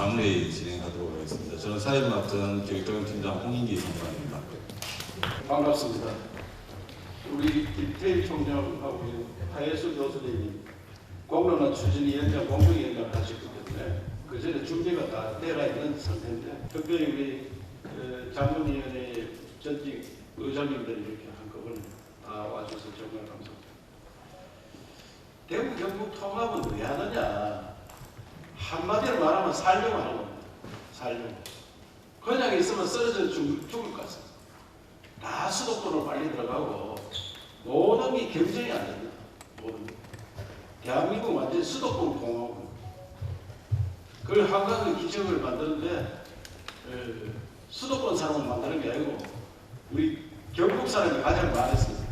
장례 진행하도록 하겠습니다. 저는 사회를 맡은 교육도경팀장 홍인기 선관입니다. 반갑습니다. 우리 김태일 총장하고 하예수 교수님이 공론화 추진위원장 공동위원장 하셨기 때문에 그 전에 준비가 다 되어 있는 상태인데 특별히 우리 어, 장관위원회 전직 의장님들이 이렇게 한꺼번에 다 와주셔서 정말 감사합니다. 대구 경북 통합은 왜 하느냐? 한마디로 말하면 살려고 겁니다. 살려고. 그냥 있으면 쓰러져 죽, 죽을 것 같습니다. 다 수도권으로 빨리 들어가고 모든 게 경쟁이 안 됩니다. 모든 게. 대한민국 완전 수도권 공화국. 그걸 한강의 기적을 만드는데 에, 수도권 사람을 만드는 게 아니고 우리 경북 사람이 가장 많았습니다.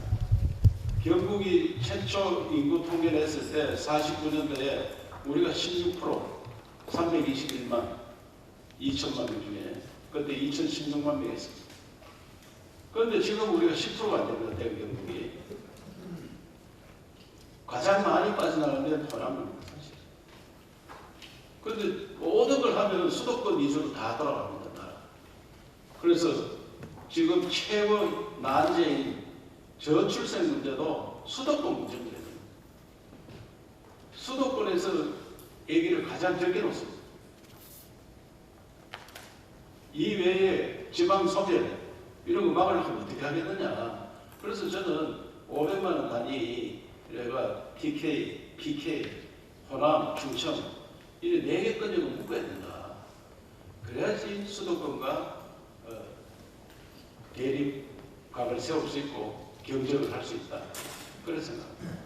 경북이 최초 인구 통계를 했을 때 49년도에 우리가 16% 321만 2천만 명 중에 그때 2,016만 명이었습니다. 그런데 지금 우리가 10%가 안 됩니다. 대구 경북이. 가장 많이 빠져나가는 데는 호남입니다. 사실. 그런데 모든 걸 하면 수도권 위주로 다 돌아갑니다. 다. 그래서 지금 최고 난제인 저출생 문제도 수도권 문제입니다. 수도권에서 아기를 가장 적게 놓습니다. 이 외에 지방 소멸 이런 거 막으려면 어떻게 하겠느냐. 그래서 저는 500만 원 단위 내가 TK, PK, 호남, 충청 이래 네개 건역을 묶어야 된다. 그래야지 수도권과 어, 대립각을 세울 수 있고 경쟁을 할 수 있다. 생각합니다.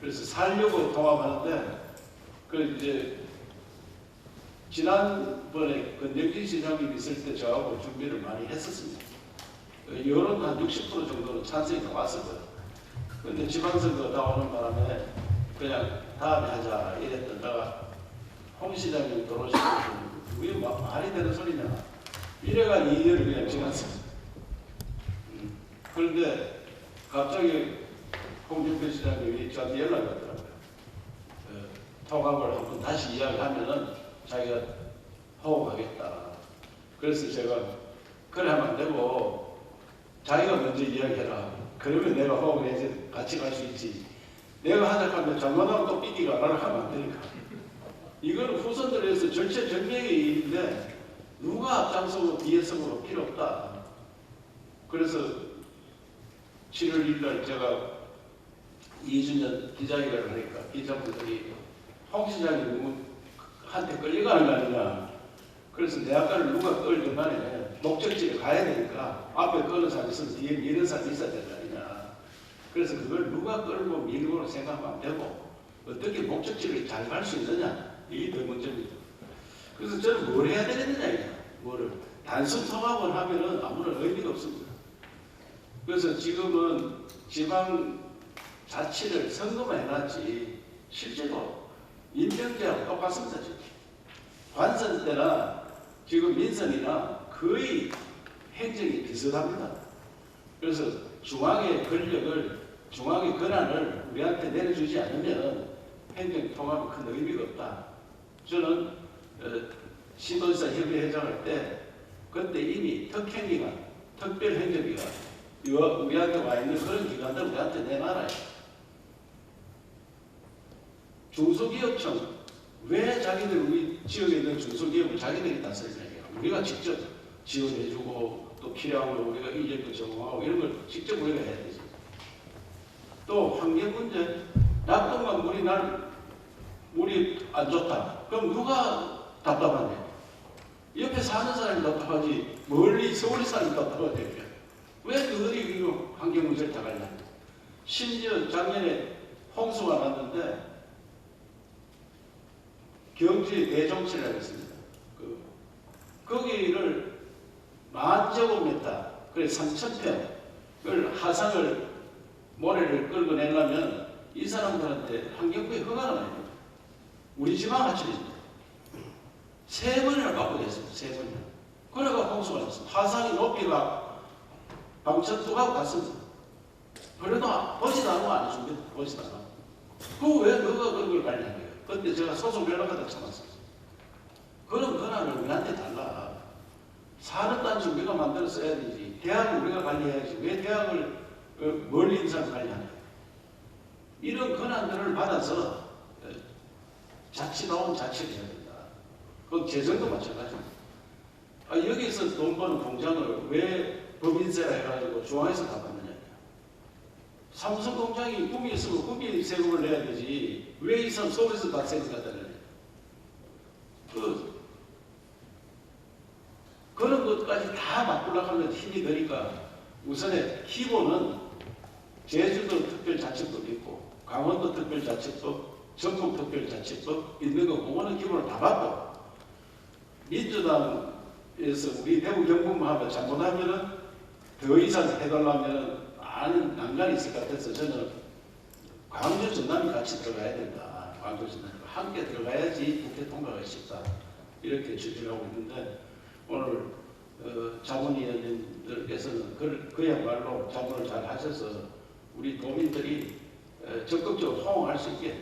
그래서 살려고 통합하는데 그 이제 지난번에 그 넥진 시장님 있을 때 저하고 준비를 많이 했었습니다. 그 여론 한60% 정도는 찬성이 나왔었거든요. 근데 지방선거 나오는 바람에 그냥 다음에 하자 이랬던다가 홍 시장님 들어오시고 그게 마- 말이 되는 소리냐. 이래가 2년을 그냥 지났습니다. 음. 그런데 갑자기 홍준표 시장님이 저한테 연락이. 어, 통합을 한번 다시 이야기하면은 자기가 호응하겠다. 그래서 제가 그래 하면 안 되고 자기가 먼저 이야기해라. 그러면 내가 호응을 해서 같이 갈 수 있지. 내가 하자 하면 장관하고 또 삐끼가 나를 하면 안 되니까. 이거는 후손들에서 절체절명의 일인데 누가 앞장서고 뒤에서고 필요 없다. 그래서 7월 1일 날 제가 2주년 기자회견을 하니까 기자분들이 홍 시장이 누구한테 끌려가는 거 아니냐. 그래서 내 아까를 누가 끌든 간에 목적지에 가야 되니까 앞에 끄는 사람이 있으면 뒤에 미는 사람이 있어야 아니냐. 그래서 그걸 누가 끌고 밀고 생각하면 안 되고 어떻게 목적지를 잘 갈 수 있느냐. 이게 더 문제입니다. 그래서 저는 뭘 해야 되겠느냐. 이게. 뭐를. 단순 통합을 하면은 아무런 의미가 없습니다. 그래서 지금은 지방 자치를 선거만 해놨지 실제로 임명제하고 똑같습니다. 지금. 관선 때나 지금 민선이나 거의 행정이 비슷합니다. 그래서 중앙의 권력을 중앙의 권한을 우리한테 내려주지 않으면 행정 통합은 큰 의미가 없다. 저는 어, 신도지사 협의 회장할 때 그때 이미 특행기관, 특별행정기관 우리한테 와 있는 그런 기관들 우리한테 내놔라. 중소기업청 왜 자기들 우리 지역에 있는 중소기업을 자기들이 다스리냐 우리가 직접 지원해주고 또 필요한 거 우리가 인력도 제공하고 이런 걸 직접 우리가 해야 되죠. 또 환경 문제 낙동강 물이 날 물이 안 좋다. 그럼 누가 답답하냐? 옆에 사는 사람이 답답하지 멀리 서울 사람이 답답하대. 왜 그들이 이거 환경 문제를 다 갈냐? 심지어 작년에 홍수가 났는데 경주의 대종치라고 있습니다. 그, 거기를 만 제곱미터, 그래 3천 평을 하상을 모래를 끌고 내려면 이 사람들한테 환경부에 허가가 나야 됩니다. 우리 지방 하천입니다. 세 번이나 바꾸겠습니다. 세 번이나. 그래가 홍수가 났습니다. 하상이 높이가 방천두가 같습니다. 그래도 보지도 않고 안 해줍니다. 보지도 않고. 그왜 너가 그런 걸 관리하냐? 그때 제가 소송 연락하다 참았어요. 그런 권한을 우리한테 달라. 사는 단지 우리가 만들어 써야 되지. 대학을 우리가 관리해야지. 왜 대학을 어, 멀리 사람 관리하냐. 이런 권한들을 받아서 어, 자치다운 자치를 해야 된다. 그 재정도 마찬가지입니다. 아, 여기서 돈 버는 공장을 왜 법인세라 해가지고 중앙에서 다 받느냐. 삼성 공장이 꿈이 있으면 꿈이 세금을 내야 되지. 왜 이 사람 서울에서 갖다 내냐. 그, 그런 것까지 다 바꾸려고 하면 힘이 드니까 우선에 기본은 제주도 특별자치법이 있고 강원도 특별자치법, 전국 특별자치법 있는 거 그거는 기본을 다 받고 민주당에서 우리 대구 경북만 하면 잘못하면은 더 이상 해달라면 많은 난관이 있을 것 같아서 저는 광주 전남이 같이 들어가야 된다. 광주 전남이 함께 들어가야지 국회 통과가 쉽다. 이렇게 추진하고 있는데 오늘 어, 자문위원님들께서는 그, 그야말로 자문을 잘 하셔서 우리 도민들이 어, 적극적으로 호응할 수 있게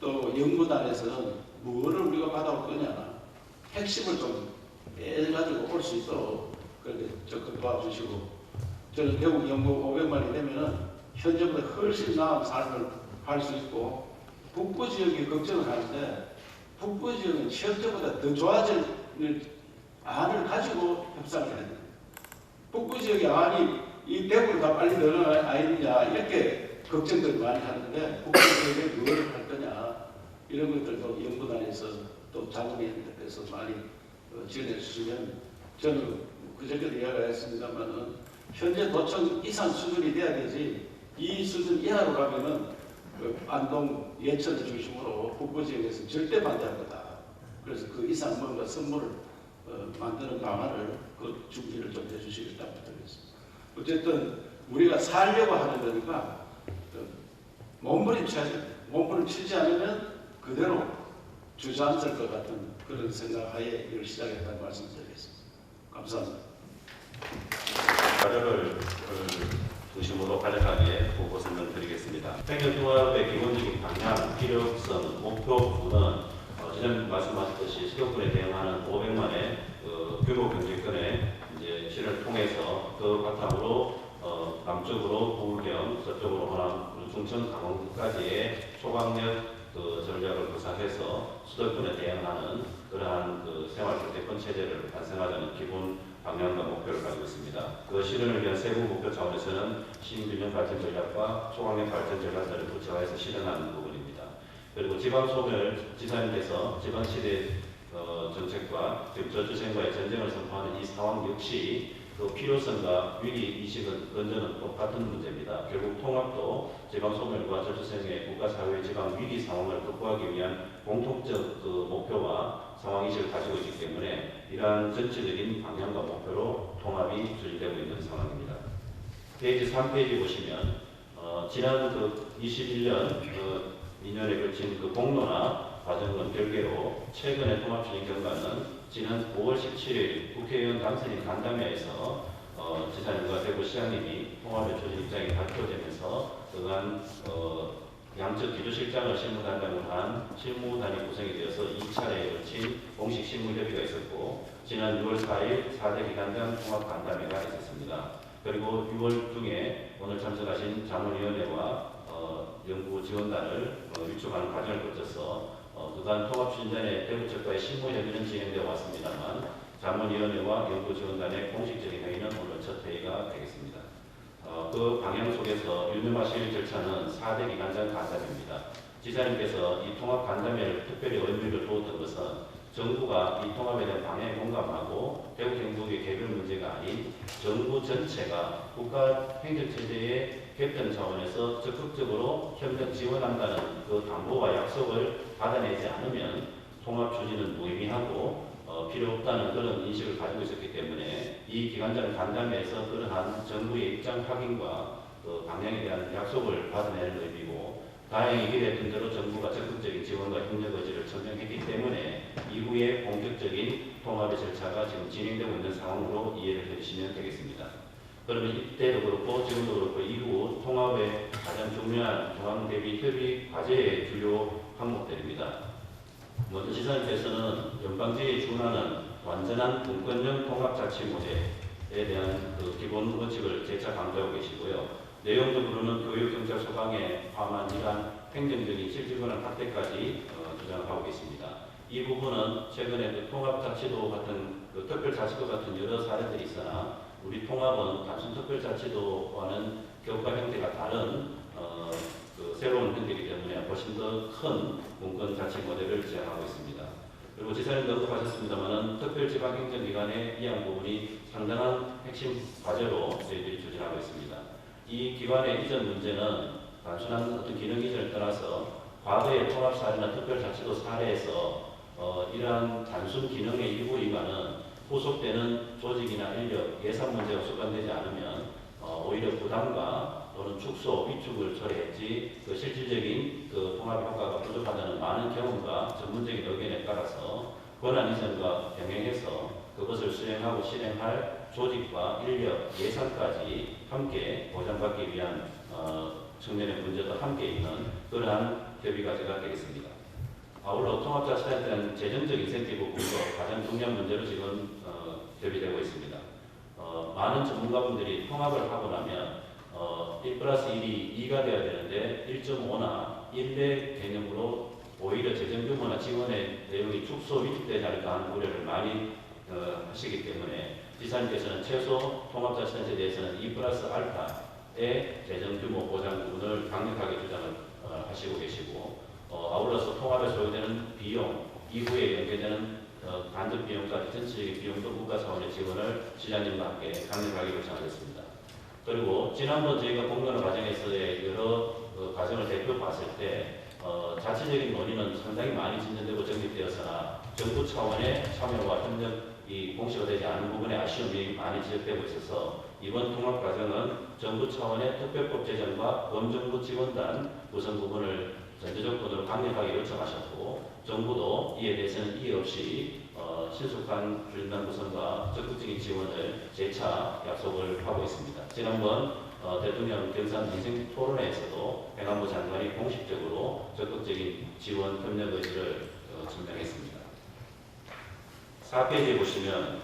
또 연구단에서는 뭐를 우리가 받아올 거냐 핵심을 좀 빼가지고 올 수 있도록 그렇게 적극 도와주시고 저는 대구 연구 500만이 되면은 현재보다 훨씬 나은 삶을 할 수 있고 북부 지역이 걱정을 하는데 북부 지역은 현재보다 더 좋아질 안을 가지고 협상을 해야 돼요. 북부 지역의 안이 이 대구를 다 빨리 늘어나야 아니냐 이렇게 걱정들 많이 하는데 북부 지역에 무엇을 할 거냐 이런 것들도 연구 단에서 또 자문위원들께서 많이 어, 지원해 주시면 저는 그저께도 이야기했습니다만은 현재 도청 이상 수준이 돼야 되지 이 수준 이하로 가면은 그 안동 예천을 중심으로 북부 지역에서 절대 반대할 거다. 그래서 그 이상 뭔가 선물을 어, 만드는 방안을 그 준비를 좀 해주시겠다 부탁드리겠습니다. 어쨌든 우리가 살려고 하는 거니까 어, 몸부림쳐야 돼. 몸부림치지 않으면 그대로 주저앉을 것 같은 그런 생각하에 이걸 시작했다는 말씀드리겠습니다. 감사합니다. 그 중심으로 간략하게 보고 설명드리겠습니다. 팽교통합의 기본적인 방향, 필요성, 목표 부분은 어, 지난 말씀하셨듯이 수도권에 대응하는 500만의 그 규모 경제권의 이제 실을 통해서 그 바탕으로 어, 남쪽으로 부울경, 서쪽으로 호남, 중천, 강원도까지의 초강력 그 전략을 구사해서 수도권에 대응하는 그러한 그 생활주택권 체제를 완성하자는 기본 방향과 목표를 가지고 있습니다. 그 실현을 위한 세부 목표 차원에서는 신균형 발전 전략과 초강력 발전 전략들을 구체화해서 실현하는 부분입니다. 그리고 지방 소멸 지사님께서 지방 시대 어, 정책과 지금 저주생과의 전쟁을 선포하는 이 상황 역시 그 필요성과 위기 의식은 건전은 똑같은 문제입니다. 결국 통합도 지방 소멸과 저주생의 국가 사회 지방 위기 상황을 극복하기 위한 공통적 그 목표와 상황 의식을 가지고 있기 때문에 이러한 전체적인 방향과 목표로 통합이 추진되고 있는 상황입니다. 페이지 3페이지 보시면 어, 지난 그 21년 그 2년에 걸친 그 공론화 과정은 별개로 최근의 통합추진 경과는 지난 5월 17일 국회의원 당선인 간담회에서 어, 지사님과 대구 시장님이 통합의 추진 입장이 발표되면서 그간 어, 양측 기조실장을 실무단장으로 한 실무단이 구성이 되어서 2차례에 걸친 공식 실무협의가 있었고 지난 6월 4일 4대 기관장 통합 간담회가 있었습니다. 그리고 6월 중에 오늘 참석하신 자문위원회와 어, 연구 지원단을 어, 위촉하는 과정을 거쳐서 어, 그간 통합 추진단의 대구 측과의 실무협의는 진행되어 왔습니다만 자문위원회와 연구 지원단의 공식적인 회의는 오늘 첫 회의가 되겠습니다. 어, 그 방향 속에서 유념하실 절차는 4대 기관장 간담회입니다. 지사님께서 이 통합 간담회를 특별히 의미를 두었던 것은 정부가 이 통합에 대한 방향에 공감하고 대구 경북의 개별 문제가 아닌 정부 전체가 국가 행정체제의 개편 차원에서 적극적으로 협력 지원한다는 그 당부와 약속을 받아내지 않으면 통합 추진은 무의미하고 어, 필요 없다는 그런 인식을 가지고 있었기 때문에 이 기관장 간담회에서 그러한 정부의 입장 확인과 그 방향에 대한 약속을 받아내는 의미고 다행히 이랬던 대로 정부가 적극적인 지원과 협력 의지를 전명했기 때문에 이후에 본격적인 통합의 절차가 지금 진행되고 있는 상황으로 이해를 해주시면 되겠습니다. 그러면 이때도 그렇고 지금도 그렇고 이후 통합의 가장 중요한 중앙 대비 협의 과제의 주요 항목들입니다. 먼저 지사님께서는 연방제에 준하는 완전한 분권형 통합자치 모델에 대한 그 기본 원칙을 재차 강조하고 계시고요. 내용적으로는 교육 경찰 소방에 포함한 이러한 행정적인 실질권한 확대까지 어, 주장하고 계십니다. 이 부분은 최근에 그 통합자치도 같은 그 특별자치도 같은 여러 사례들이 있으나 우리 통합은 단순 특별자치도와는 교과 형태가 다른 어, 그 새로운 형태이기 때문에 훨씬 더 큰 문권 자치 모델을 지향하고 있습니다. 그리고 지사님도 언급하셨습니다만은 특별지방행정기관의 이양 부분이 상당한 핵심 과제로 저희들이 추진하고 있습니다. 이 기관의 이전 문제는 단순한 어떤 기능 이전을 떠나서 과거의 통합 사례나 특별자치도 사례에서 어, 이러한 단순 기능의 일부 이관은 후속되는 조직이나 인력, 예산 문제가 수반되지 않으면 어, 오히려 부담과 또는 축소, 위축을 초래했지 그 실질적인 그 통합 효과가 부족하다는 많은 경험과 전문적인 의견에 따라서 권한 이전과 병행해서 그것을 수행하고 실행할 조직과 인력, 예산까지 함께 보장받기 위한 어, 측면의 문제도 함께 있는 그러한 협의 과제가 되겠습니다. 아울러 통합자치단에 대한 재정적 인센티브 부분도 가장 중요한 문제로 지금 어, 협의되고 있습니다. 어, 많은 전문가분들이 통합을 하고 나면 어, 1 플러스 1이 2가 되어야 되는데 1.5나 1대 개념으로 오히려 재정 규모나 지원의 내용이 축소 위축되지 않을까 하는 우려를 많이 어, 하시기 때문에 지사님께서는 최소 통합자치단체에 대해서는 2 플러스 알파의 재정 규모 보장 부분을 강력하게 주장을 어, 하시고 계시고 어, 아울러서 통합에 소요되는 비용 이후에 연계되는 어, 간접 비용까지 전체적인 비용도 국가 차원의 지원을 시장님과 함께 강력하게 요청하겠습니다. 그리고 지난번 저희가 공론화 과정에서의 여러 그 과정을 대표 봤을 때 어, 자체적인 논의는 상당히 많이 진전되고 정립되었으나 정부 차원의 참여와 협력이 공시가 되지 않은 부분에 아쉬움이 많이 지적되고 있어서 이번 통합 과정은 정부 차원의 특별법 제정과 범정부 지원단 구성 부분을 전제 조건으로 강력하게 요청하셨고 정부도 이에 대해서는 이의 없이 어, 신속한 준단 구성과 적극적인 지원을 재차 약속을 하고 있습니다. 지난번 어, 대통령 경산 민생 토론회에서도 행안부 장관이 공식적으로 적극적인 지원 협력 의지를 어, 증명했습니다. 4페이지에 보시면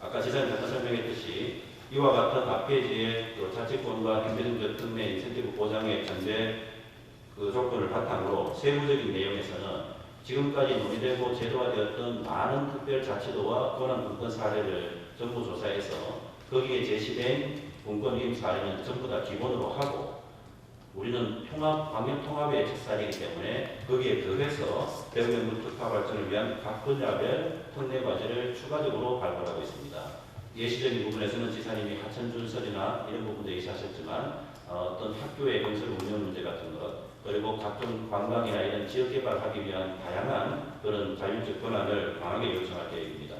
아까 지사님 잠깐 설명했듯이 이와 같은 앞페이지의 그 자치권과 행정적 특례 인센티브 보장의 전제 그 조건을 바탕으로 세부적인 내용에서는 지금까지 논의되고 제도화되었던 많은 특별자치도와 권한 분권 사례를 정부 조사해서 거기에 제시된 분권 위임 사례는 전부 다 기본으로 하고 우리는 통합, 방역 통합의 책사이기 때문에 거기에 더해서 대구경부 특화 발전을 위한 각 분야별 특례 과제를 추가적으로 발표하고 있습니다. 예시적인 부분에서는 지사님이 하천 준설이나 이런 부분도 얘기하셨지만 어, 어떤 학교의 건설 운영 문제 같은 것 그리고 각종 관광이나 이런 지역 개발하기 위한 다양한 그런 자율적 권한을 강하게 요청할 계획입니다.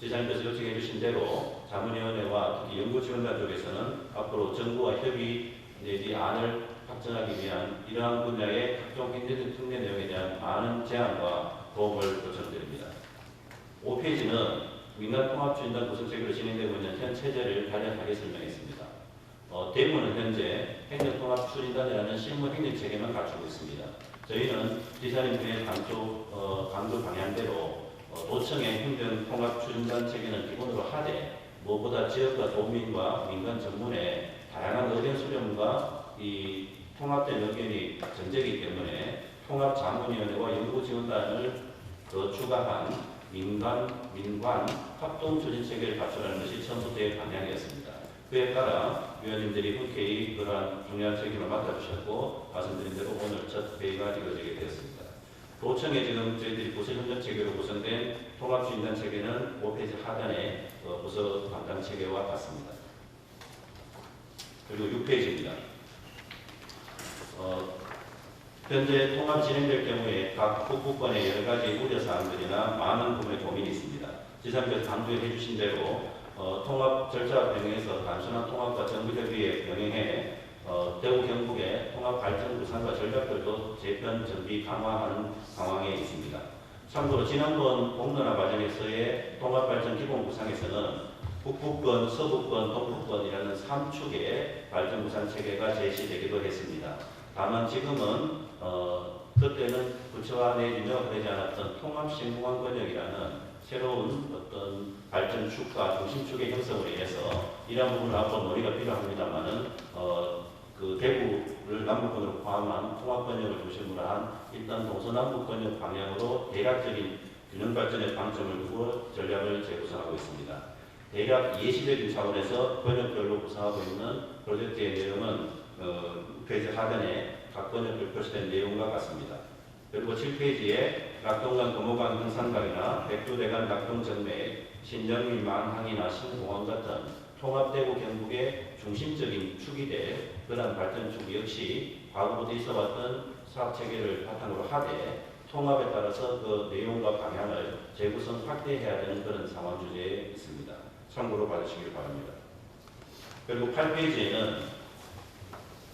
지사님께서 요청해 주신 대로 자문위원회와 특히 연구지원단 쪽에서는 앞으로 정부와 협의 내지 안을 확정하기 위한 이러한 분야의 각종 행정적 특례 내용에 대한 많은 제안과 도움을 요청드립니다. 5페이지는 민간통합주인단 구성체계로 진행되고 있는 현 체제를 간략하게 설명했습니다. 어, 대구는 현재 행정통합추진단이라는 실무 행정체계만 갖추고 있습니다. 저희는 지사님의 강조, 어, 강조 방향대로 어, 도청의 행정통합추진단 체계는 기본으로 하되 무엇보다 지역과 도민과 민간 전문의 다양한 의견 수렴과 이 통합된 의견이 전제이기 때문에 통합자문위원회와 연구지원단을 더 추가한 민간, 민관 합동 추진 체계를 갖추라는 것이 처음부터의 방향이었습니다. 그에 따라 위원님들이 흔쾌히 그러한 중요한 책임을 맡아주셨고 말씀드린 대로 오늘 첫 회의가 이루어지게 되었습니다. 도청에 지금 저희들이 부서 협력 체계로 구성된 통합주인단 체계는 5페이지 하단에 어, 부서 담당 체계와 같습니다. 그리고 6페이지입니다. 어, 현재 통합 진행될 경우에 각 북부권의 여러 가지 우려 사항들이나 많은 부분의 고민이 있습니다. 지사님께서 강조해 주신 대로 어, 통합 절차 병행해서 단순한 통합과 정부 협의에 병행해 어, 대구 경북의 통합 발전 구상과 전략들도 재편 정비 강화하는 상황에 있습니다. 참고로 지난번 공론화 과정에서의 통합 발전 기본 구상에서는 북부권, 서부권, 동부권이라는 3축의 발전 구상 체계가 제시되기도 했습니다. 다만 지금은 어, 그때는 내리며 되지 않았던 통합신공항 번역이라는 새로운 어떤 발전 축과 중심 축의 형성으로 인해서 이러한 부분을 앞으로 논의가 필요합니다만은 어, 그 대구를 남북권으로 포함한 통합 번역을 중심으로 한 일단 동서남북 번역 방향으로 대략적인 균형 발전의 방점을 두고 전략을 재구성하고 있습니다. 대략 예시적인 차원에서 번역별로 구성하고 있는 프로젝트의 내용은 어, 페이지 하단에 각 번역별 표시된 내용과 같습니다. 그리고 7페이지에 낙동강 금호강 형산강이나 백두대간 낙동정맥, 신정민 만항이나 신공항 같은 통합대구 경북의 중심적인 축이 될 그러한 발전축 역시 과거부터 있어왔던 사업체계를 바탕으로 하되 통합에 따라서 그 내용과 방향을 재구성 확대해야 되는 그런 상황 주제에 있습니다. 참고로 봐주시길 바랍니다. 그리고 8페이지에는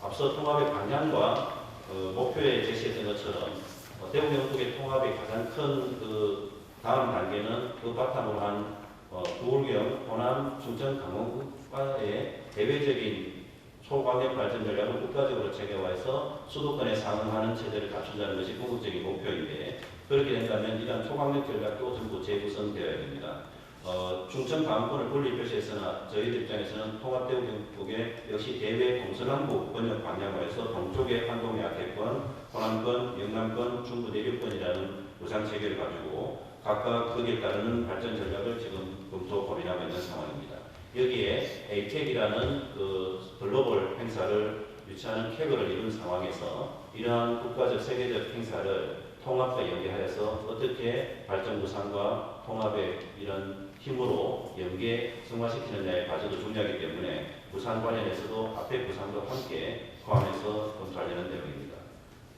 앞서 통합의 방향과 어, 목표에 제시했던 것처럼 어, 대구 경북의 통합의 가장 큰 그 다음 단계는 그 바탕으로 한 어, 부울경, 호남, 충청, 강원국과의 대외적인 초광역 발전 전략을 국가적으로 체계화해서 수도권에 상응하는 체제를 갖춘다는 것이 궁극적인 목표인데 그렇게 된다면 이러한 초광역 전략도 전부 재구성되어야 됩니다. 어, 충청 강원권을 분리 표시했으나 저희들 입장에서는 통합대우 경북의 역시 대외 동서남북 번역 방향으로해서 동쪽의 한동 약해권, 호남권, 영남권, 중부 내륙권이라는 우상 체계를 가지고 각각 거기에 따르는 발전 전략을 지금 검토 고민하고 있는 상황입니다. 여기에 ATEC이라는 그 글로벌 행사를 유치하는 캐거를 이룬 상황에서 이러한 국가적 세계적 행사를 통합과 연계하여서 어떻게 발전 구상과 통합의 이런 힘으로 연계 승화시키느냐의 과제도 중요하기 때문에 부산 관련해서도 앞에 부산도 함께 포함해서 검토하려는 내용입니다.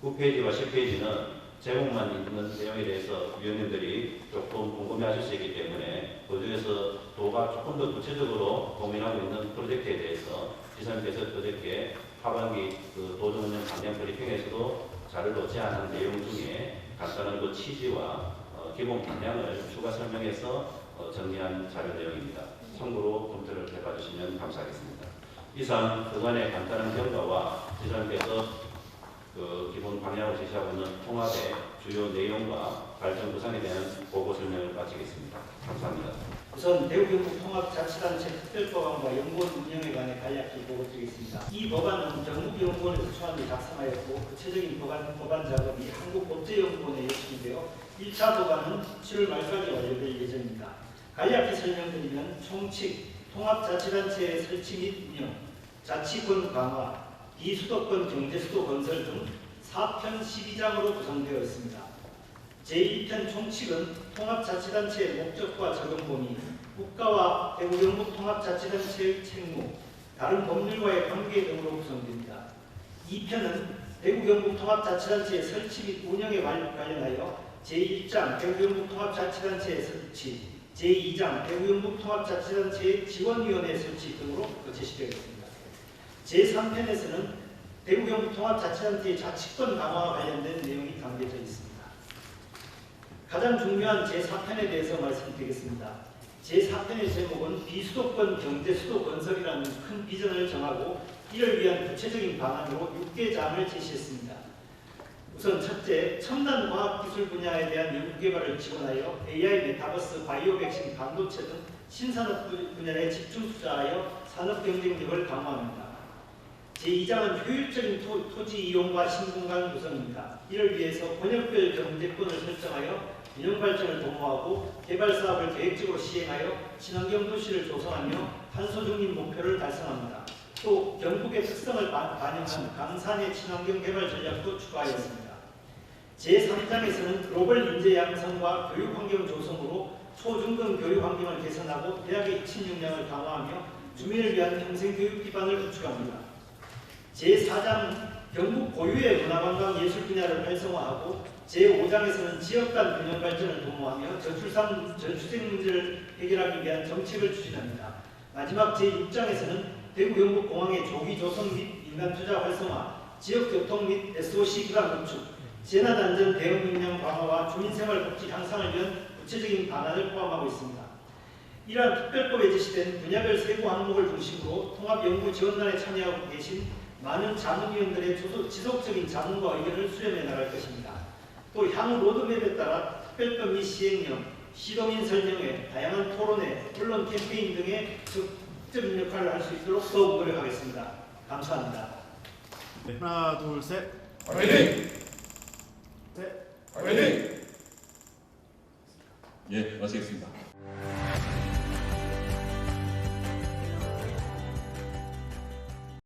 9페이지와 10페이지는 제목만 있는 내용에 대해서 위원님들이 조금 궁금해하실 수 있기 때문에 그 중에서 도가 조금 더 구체적으로 고민하고 있는 프로젝트에 대해서 지사님께서 그저께 하반기 그 도정운영 방향 브리핑에서도 자료로 제안한 내용 중에 간단한 그 취지와 어, 기본 방향을 추가 설명해서 어, 정리한 자료 내용입니다. 참고로 검토를 해봐 주시면 감사하겠습니다. 이상 그간의 간단한 결과와 지사님께서 그 기본 방향을 제시하고 있는 통합의 주요 내용과 발전 구상에 대한 보고 설명을 마치겠습니다. 감사합니다. 우선 대구 경북 통합자치단체 특별법안과 연구원 운영에 관해 간략히 보고드리겠습니다. 이 법안은 경북연구원에서 초안을 작성하였고 구체적인 법안, 법안 작업이 한국법제연구원에 요청되어 1차 법안은 7월 말까지 완료될 예정입니다. 간략히 설명드리면 총칙, 통합자치단체의 설치 및 운영, 자치권 강화, 비수도권 경제수도 건설 등 4편 12장으로 구성되어 있습니다. 제1편 총칙은 통합자치단체의 목적과 적용 범위, 국가와 대구 영북 통합자치단체의 책무, 다른 법률과의 관계 등으로 구성됩니다. 2편은 대구 경북 통합자치단체의 설치 및 운영에 관- 관련하여 제1장 대구 경북 통합자치단체의 설치, 제2장 대구 영북 통합자치단체의 지원위원회 설치 등으로 그 제시되어 있습니다. 제3편에서는 대구 경북 통합자치단체의 자치권 강화와 관련된 내용이 담겨져 있습니다. 가장 중요한 제4편에 대해서 말씀드리겠습니다. 제4편의 제목은 비수도권 경제수도 건설이라는 큰 비전을 정하고 이를 위한 구체적인 방안으로 6개 장을 제시했습니다. 우선 첫째, 첨단 과학 기술 분야에 대한 연구 개발을 지원하여 AI, 메타버스, 바이오 백신, 반도체 등 신산업 분야에 집중 투자하여 산업 경쟁력을 강화합니다. 제2장은 효율적인 토, 토지 이용과 신공간 구성입니다. 이를 위해서 번역별 경제권을 설정하여 균형 발전을 도모하고 개발 사업을 계획적으로 시행하여 친환경 도시를 조성하며 탄소 중립 목표를 달성합니다. 또 경북의 특성을 반- 반영한 강산의 친환경 개발 전략도 추가하였습니다. 제3장에서는 글로벌 인재 양성과 교육 환경 조성으로 초중등 교육 환경을 개선하고 대학의 입신 역량을 강화하며 주민을 위한 평생 교육 기반을 구축합니다. 제4장 경북 고유의 문화관광 예술 분야를 활성화하고 제5장에서는 지역 간 균형 발전을 도모하며 저출산 저출생 문제를 해결하기 위한 정책을 추진합니다. 마지막 제6장에서는 대구 경북 공항의 조기 조성 및 인간 투자 활성화, 지역 교통 및 SOC 기반 구축, 재난 안전 대응 역량 강화와 주민생활 복지 향상을 위한 구체적인 방안을 포함하고 있습니다. 이러한 특별법에 제시된 분야별 세부 항목을 중심으로 통합연구지원단에 참여하고 계신 많은 자문위원들의 지속적인 자문과 의견을 수렴해 나갈 것입니다. 또 향후 로드맵에 따라 특별법 및 시행령, 시도민 설명회, 다양한 토론회, 언론 캠페인 등의 적극적인 역할을 할 수 있도록 더욱 노력하겠습니다. 감사합니다. 네, 하나, 둘, 셋. 화이팅! 화이팅! 예, 마치겠습니다.